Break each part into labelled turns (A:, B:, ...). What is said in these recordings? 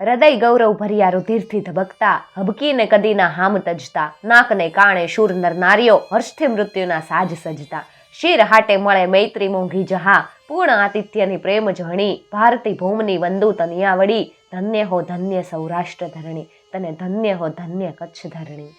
A: હૃદય ગૌરવ ભર્યા રુધિરથી ધબકતા, હબકીને કદીના હામ તજતા, નાકને કાણે શૂર નર નારીઓ હર્ષથી મૃત્યુના સાજ સજતા. શિર હાટે મળે મૈત્રી મોંઘી જહા, પૂર્ણ આતિથ્યની પ્રેમ જણી, ભારતી ભૂમની વંદુ તનિયાવડી ધન્ય હો ધન્ય સૌરાષ્ટ્ર ધરણી, તને ધન્ય હો ધન્ય કચ્છ ધરણી.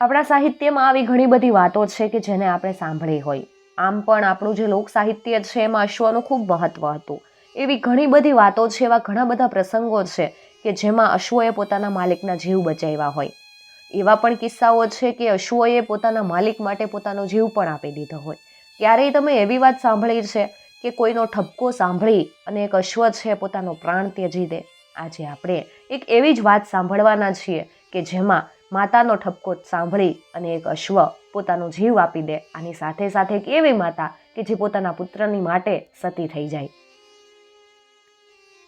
A: આપણા સાહિત્યમાં આવી ઘણી બધી વાતો છે કે જેને આપણે સાંભળી હોય. આમ પણ આપણું જે લોક સાહિત્ય છે, એમાં અશ્વનું ખૂબ મહત્વ હતું. એવી ઘણી બધી વાતો છે, એવા ઘણા બધા પ્રસંગો છે કે જેમાં અશ્વએ પોતાના માલિકના જીવ બચાવ્યા હોય. એવા પણ કિસ્સાઓ છે કે અશ્વએ પોતાના માલિક માટે પોતાનો જીવ પણ આપી દીધો હોય. ક્યારેય તમે એવી વાત સાંભળી છે કે કોઈનો ઠપકો સાંભળી અને એક અશ્વ છે, પોતાનો પ્રાણ ત્યજી દે? આજે આપણે એક એવી જ વાત સાંભળવાના છીએ કે જેમાં માતાનો ઠપકો સાંભળી અને એક અશ્વ પોતાનો જીવ આપી દે. આની સાથે સાથે એક એવી માતા કે જે પોતાના પુત્રની માટે સતી થઈ જાય.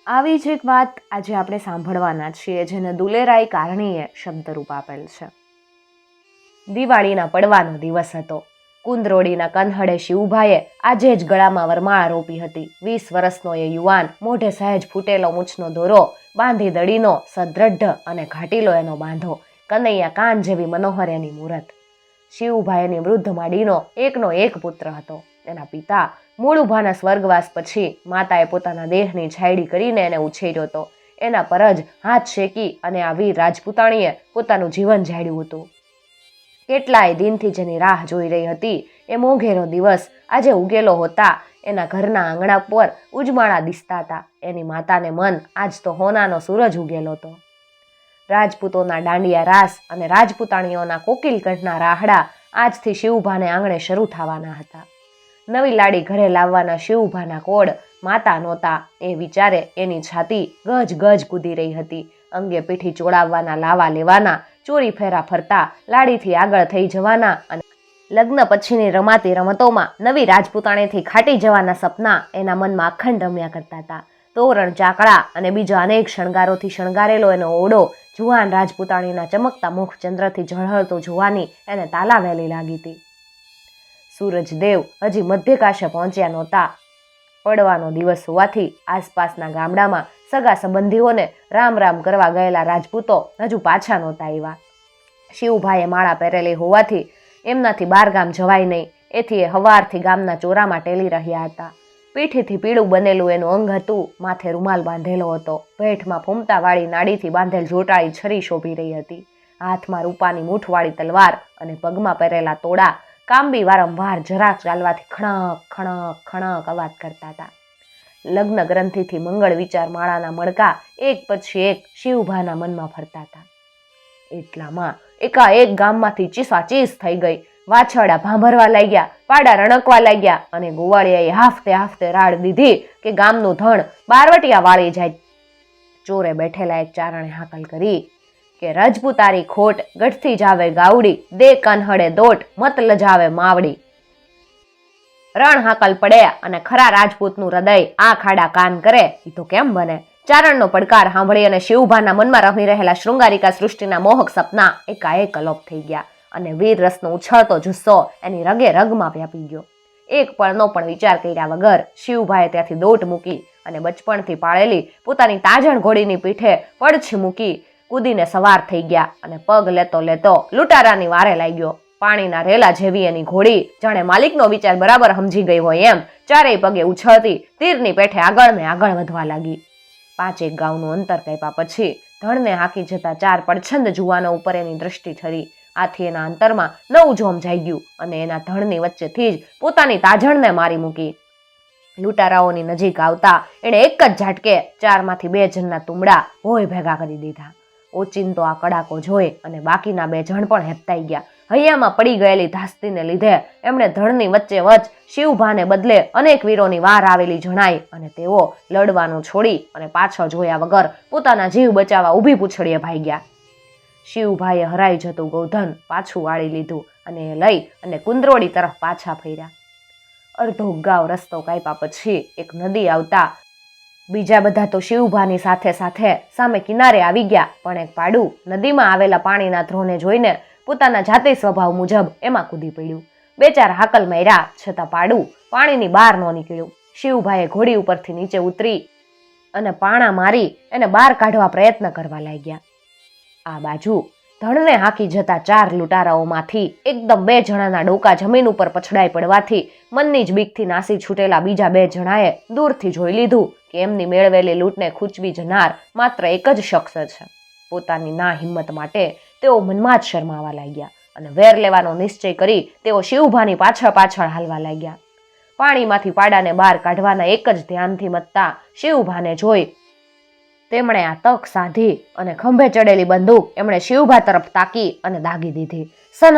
A: આવી જ એક વાત આજે આપણે સાંભળવાના છીએ, જેને દુલેરાય કારણીએ શબ્દરૂપ આપેલ છે. દિવાળીના પડવાનો દિવસ હતો. કુંદરોડીના કન્હડે શિવભાઈએ આજે જ ગળામાં વરમાળા રોપી હતી. વીસ વર્ષનો એ યુવાન મોઢે સહેજ ફૂટેલો મૂછનો દોરો, બાંધી દડીનો સદ્રઢ અને ઘાટીલો એનો બાંધો, કનૈયા કાન જેવી મનોહર એની મૂરત. શિવભાઈની વૃદ્ધ માડીનો એકનો એક પુત્ર હતો. એના પિતા મૂળુભાના સ્વર્ગવાસ પછી માતાએ પોતાના દેહની છાયડી કરીને એને ઉછેર્યો હતો. એના પર જ હાથ શેકી અને આ વીર રાજપૂતાણીએ પોતાનું જીવન જાળ્યું હતું. કેટલાય દિનથી જેની રાહ જોઈ રહી હતી, એ મોઘેરો દિવસ આજે ઉગેલો હોતા એના ઘરના આંગણા પર ઉજમાળા દિસતા હતા. એની માતાને મન આજ તો હોનાનો સૂરજ ઉગેલો હતો. રાજપૂતોના દાંડિયા રાસ અને રાજપૂતાણીઓના કોકિલકંઠના રાહડા આજથી શિવભાને આંગણે શરૂ થવાના હતા. નવી લાડી ઘરે લાવવાના શિવભાના કોડ માતા નહોતા. એ વિચારે એની છાતી ગજ ગજ કૂદી રહી હતી. અંગે પીઠી ચોળાવવાના, લાવા લેવાના, ચોરી ફેરા ફરતા, લાડીથી આગળ થઈ જવાના અને લગ્ન પછીની રમાતી રમતોમાં નવી રાજપૂતાણીથી ખાટી જવાના સપના એના મનમાં અખંડ રમ્યા કરતા હતા. તોરણ ચાકડા અને બીજા અનેક શણગારોથી શણગારેલો એનો ઓડો જુવાન રાજપૂતાણીના ચમકતા મુખ ચંદ્રથી ઝળહળતો જોવાની એને તાલાવેલી લાગી હતી. સૂરજદેવ હજી મધ્યકાશે પહોંચ્યા નહોતા. પડવાનો દિવસ હોવાથી આસપાસના ગામડામાં સગા સંબંધીઓને રામ રામ કરવા ગયેલા રાજપૂતો હજુ પાછા નહોતા આવ્યા. શિવભાઈએ માળા પહેરેલી હોવાથી એમનાથી બાર ગામ જવાય નહીં, એથી એ હવારથી ગામના ચોરામાં ટેલી રહ્યા હતા. પીઠીથી પીળું બનેલું એનું અંગ હતું, માથે રૂમાલ બાંધેલો હતો ભેઠમાં ફૂમતાવાળી નાડીથી બાંધેલ જોટાળી છરી શોભી રહી હતી. હાથમાં રૂપાની મૂઠવાળી તલવાર અને પગમાં પહેરેલા તોડા કાંબી વારંવાર જરાક ચાલવાથી ખણક ખણક ખણક અવાજ કરતા હતા. લગ્ન ગ્રંથિથી મંગળ વિચાર માળાના મણકા એક પછી એક શિવભાના મનમાં ફરતા હતા. એટલામાં એકાએક ગામમાંથી ચીસાચીસ થઈ ગઈ. વાછરડા ભાંભરવા લાગ્યા, પાડા રણકવા લાગ્યા અને ગોવાળિયાએ હાફતે હાફતે રાડ દીધી કે ગામનું ધણ બારવટિયા વાળી જાય. ચોરે બેઠેલા એક ચારણે હાકલ કરી કે રજપૂતારી ખોટ ગઢથી જાવે ગાવડી, દે કનહડે દોટ, મત લજાવે માવડી. રણ હાકલ પડે અને ખરા રાજપૂતનું હૃદય આ ખાડા કાન કરે એ તો કેમ બને? ચારણનો પડકાર સાંભળી અને શિવભાના મનમાં રમી રહેલા શૃંગારિકા સૃષ્ટિના મોહક સપના એકાએક અલોપ થઈ ગયા અને વીર રસનો ઉછળતો જુસ્સો એની રગે રગમાં વ્યાપી ગયો. એક પળનો પણ વિચાર કર્યા વગર શિવભાઈએ ત્યાંથી દોટ મૂકી અને બચપણથી પાળેલી પોતાની તાજણ ઘોડીની પીઠે પડછી મૂકી કૂદીને સવાર થઈ ગયા અને પગ લેતો લેતો લૂંટારાની વારે લાગ્યો. પાણીના રેલા જેવી એની ઘોડી, જાણે માલિકનો વિચાર બરાબર સમજી ગઈ હોય એમ, ચારેય પગે ઉછળતી તીરની પેઠે આગળ ને આગળ વધવા લાગી. પાંચેક ગાઉનું અંતર કાપ્યા પછી ધણને હાકી જતા ચાર પડછંદ જુવાનો ઉપર એની દ્રષ્ટિ ઠરી. આથી એના અંતરમાં નવું જોમ જાગ્યું અને એના ધણની વચ્ચેથી જ પોતાની તાજણને મારી મૂકી. લૂંટારાઓની નજીક આવતા એણે એક જ ઝાટકે ચારમાંથી બે જણના તુમડા ભોય ભેગા કરી દીધા. ઓચિંતો આ કડાકો જોઈ અને બાકીના બે જણ પણ હેપતાઈ ગયા. હૈયામાં પડી ગયેલી ધાસ્તીને લીધે એમણે ધણની વચ્ચે વચ શિવભાને બદલે અનેક વીરોની વાર આવેલી જણાઈ અને તેઓ લડવાનું છોડી અને પાછળ જોયા વગર પોતાના જીવ બચાવવા ઊભી પૂછડીએ ભાગ્યા શિવભાઈએ હરાઈ જતું ગોધન પાછું વાળી લીધું અને એ લઈ અને કુંદરોડી તરફ પાછા ફર્યા. અડધો ગાવ રસ્તો કાપ્યા પછી એક નદી આવતા બીજા બધા તો શિવભાની સાથે સાથે સામે કિનારે આવી ગયા, પણ એક પાડું નદીમાં આવેલા પાણીના ધ્રોને જોઈને પોતાના જાતે સ્વભાવ મુજબ એમાં કૂદી પડ્યું. બે ચાર હાકલ માર્યા, છતાં પાડું પાણીની બહાર ન નીકળ્યું. શિવભાઈએ ઘોડી ઉપરથી નીચે ઉતરી અને પાણા મારી એને બહાર કાઢવા પ્રયત્ન કરવા લાગ્યા. આ બાજુ ધણને હાંકી જતા ચાર લૂંટારાઓમાંથી એકદમ બે જણાના ડોકા જમીન ઉપર પછડાઈ પડવાથી મનની જ બીકથી નાસી છૂટેલા બીજા બે જણાએ દૂરથી જોઈ લીધું કે એમની મેળવેલી લૂંટને ખૂંચવી જનાર માત્ર એક જ શખ્સ છે. પોતાની ના હિંમત માટે તેઓ મનમાં જ શરમાવા લાગ્યા અને વેર લેવાનો નિશ્ચય કરી તેઓ શિવભાની પાછળ પાછળ હાલવા લાગ્યા. પાણીમાંથી પાડાને બહાર કાઢવાના એક જ ધ્યાનથી મતતા શિવભાને જોઈ તેમણે આ તક સાધી અને ખંભે ચડેલી બંદૂક એમણે શિવભા તરફ તાકી અને દાગી દીધી. સન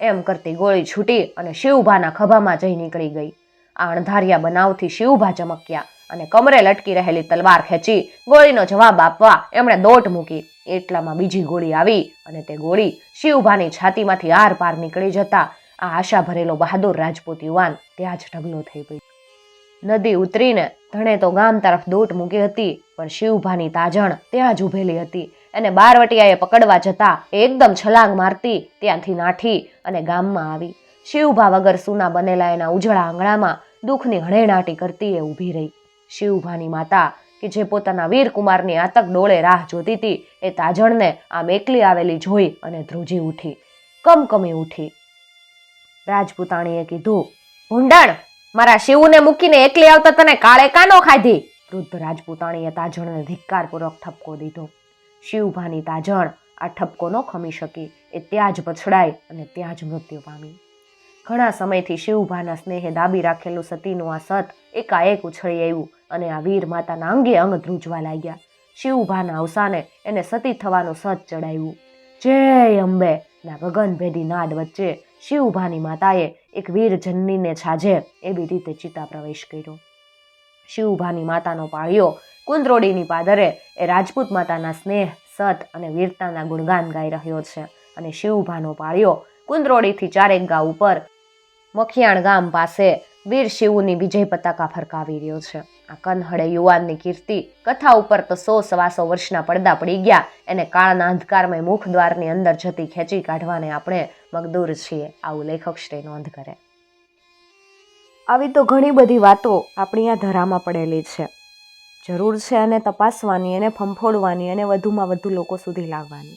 A: એમ કરતી ગોળી છૂટી અને શિવભાના ખભામાં જઈ નીકળી ગઈ. આ અણધાર્યા બનાવથી શિવભા ચમક્યા અને કમરે લટકી રહેલી તલવાર ખેંચી ગોળીનો જવાબ આપવા એમણે દોટ મૂકી. એટલામાં બીજી ગોળી આવી અને તે ગોળી શિવભાની છાતીમાંથી આર પાર નીકળી જતા આ આશા ભરેલો બહાદુર રાજપૂત યુવાન ત્યાં જ ઢગલો થઈ ગઈ નદી ઉતરીને ધણે તો ગામ તરફ દોટ મૂકી હતી, પણ શિવભાની તાજણ ત્યાં જ ઊભેલી હતી. એને બારવટિયાએ પકડવા જતા એકદમ છલાંગ મારતી, ત્યાંથી નાઠી અને ગામમાં આવી. શિવભા વગર સૂના બનેલા એના ઉજળા આંગણામાં દુઃખની હણેણાટી કરતી એ ઊભી રહી. શિવભાની માતા, કે જે પોતાના વીરકુમારની આતક ડોળે રાહ જોતી હતી, એ તાજણને આમ એકલી આવેલી જોઈ અને ધ્રુજી ઉઠી. કમકમી ઉઠી. રાજપૂતાણીએ કીધું, ભૂંડણ મારા શિવને મૂકીને એકલી આવતા તને કાળે કાનો ખાધી? વૃદ્ધ રાજપૂતાણીએ તાજણને ધિક્કારપૂર્વક ઠપકો દીધો. શિવભાની તાજણ આ ઠપકો ન ખમી શકી. એ ત્યાં જ પછડાઈ અને ત્યાં જ મૃત્યુ પામી. ઘણા સમયથી શિવભાના સ્નેહે દાબી રાખેલું સતીનું આ સત એકાએક ઉછળી આવ્યું અને આ વીર માતાના અંગે અંગ ધ્રુજવા લાગ્યા. શિવભાના અવસાને એને સતી થવાનું સત ચડાવ્યું. જય અંબે! ના ગગનભેદી નાદ વચ્ચે શિવભાની માતાએ એક વીર જનનીને છાજે એવી રીતે ચિતા પ્રવેશ કર્યો. શિવભાની માતાનો પાળિયો, કુંદરોડીની પાદરે એ રાજપૂત માતાના સ્નેહ, સત અને વીરતાના ગુણગાન ગાઈ રહ્યો છે અને શિવભાનો પાળ્યો કુંદરોડીથી ચારેક ગાંવ ઉપર મખિયાણ ગામ પાસે વીર શિવની વિજય પતાકા ફરકાવી રહ્યો છે. આ કનહળે યુવાનની કીર્તિ, કથા ઉપર તો સો સવાસો વર્ષના પડદા પડી ગયા. એને કાળના અંધકારમય મુખ દ્વારની અંદર જતી ખેંચી કાઢવાને આપણે મગદૂર છીએ. આવું લેખક શ્રી નોંધ કરે. આવી તો ઘણી બધી વાતો આપણી આ ધરામાં પડેલી છે. જરૂર છે એને તપાસવાની એને ફંફોડવાની અને વધુમાં વધુ લોકો સુધી લાવવાની.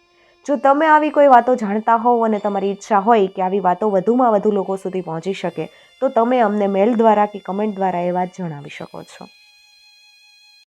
A: જો તમે આવી કોઈ વાતો જાણતા હોવ અને તમારી ઈચ્છા હોય કે આવી વાતો વધુમાં વધુ લોકો સુધી પહોંચી શકે, તો તમે અમને મેલ દ્વારા કે કમેન્ટ દ્વારા એ વાત જણાવી શકો છો.